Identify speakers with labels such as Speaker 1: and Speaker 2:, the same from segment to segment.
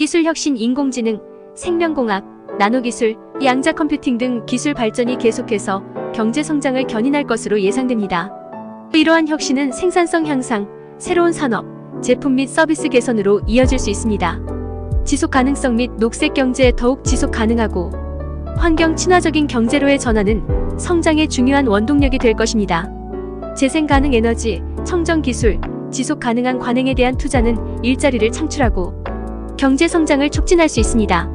Speaker 1: 기술혁신 인공지능, 생명공학, 나노기술, 양자 컴퓨팅 등 기술 발전이 계속해서 경제 성장을 견인할 것으로 예상됩니다. 이러한 혁신은 생산성 향상, 새로운 산업, 제품 및 서비스 개선으로 이어질 수 있습니다. 지속 가능성 및 녹색 경제에 더욱 지속 가능하고 환경 친화적인 경제로의 전환은 성장의 중요한 원동력이 될 것입니다. 재생 가능 에너지, 청정 기술, 지속 가능한 관행에 대한 투자는 일자리를 창출하고 경제 성장을 촉진할 수 있습니다.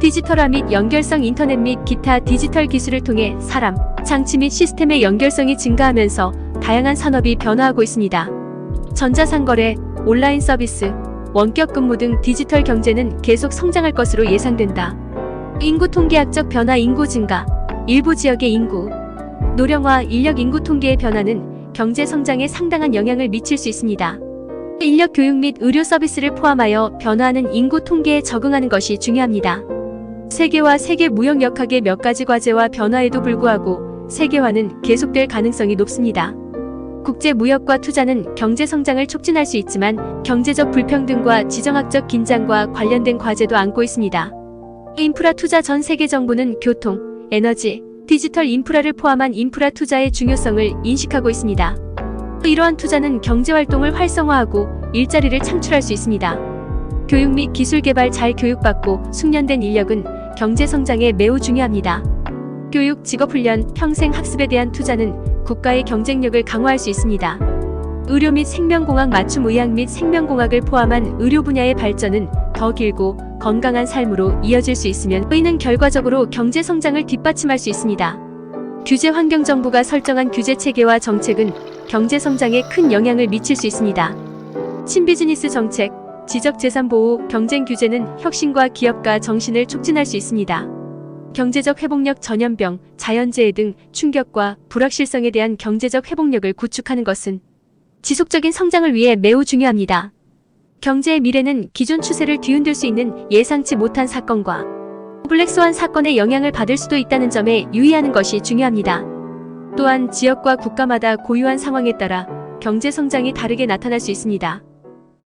Speaker 1: 디지털화 및 연결성 인터넷 및 기타 디지털 기술을 통해 사람, 장치 및 시스템의 연결성이 증가하면서 다양한 산업이 변화하고 있습니다. 전자상거래, 온라인 서비스, 원격 근무 등 디지털 경제는 계속 성장할 것으로 예상된다. 인구 통계학적 변화 인구 증가, 일부 지역의 인구, 노령화 인력 인구 통계의 변화는 경제 성장에 상당한 영향을 미칠 수 있습니다. 인력 교육 및 의료 서비스를 포함하여 변화하는 인구 통계에 적응하는 것이 중요합니다. 세계화 세계 무역 역학의 몇 가지 과제와 변화에도 불구하고 세계화는 계속될 가능성이 높습니다. 국제 무역과 투자는 경제 성장을 촉진할 수 있지만 경제적 불평등과 지정학적 긴장과 관련된 과제도 안고 있습니다. 인프라 투자 전 세계 정부는 교통, 에너지, 디지털 인프라를 포함한 인프라 투자의 중요성을 인식하고 있습니다. 이러한 투자는 경제 활동을 활성화하고 일자리를 창출할 수 있습니다. 교육 및 기술 개발 잘 교육받고 숙련된 인력은 경제 성장에 매우 중요합니다. 교육, 직업 훈련, 평생 학습에 대한 투자는 국가의 경쟁력을 강화할 수 있습니다. 의료 및 생명공학 맞춤 의학 및 생명공학을 포함한 의료 분야의 발전은 더 길고 건강한 삶으로 이어질 수 있으면 의는 결과적으로 경제 성장을 뒷받침할 수 있습니다. 규제 환경 정부가 설정한 규제 체계와 정책은 경제 성장에 큰 영향을 미칠 수 있습니다. 신비즈니스 정책, 지적 재산 보호, 경쟁 규제는 혁신과 기업가 정신을 촉진할 수 있습니다. 경제적 회복력 전염병, 자연재해 등 충격과 불확실성에 대한 경제적 회복력을 구축하는 것은 지속적인 성장을 위해 매우 중요합니다. 경제의 미래는 기존 추세를 뒤흔들 수 있는 예상치 못한 사건과 블랙스완 사건의 영향을 받을 수도 있다는 점에 유의하는 것이 중요합니다. 또한 지역과 국가마다 고유한 상황에 따라 경제 성장이 다르게 나타날 수 있습니다.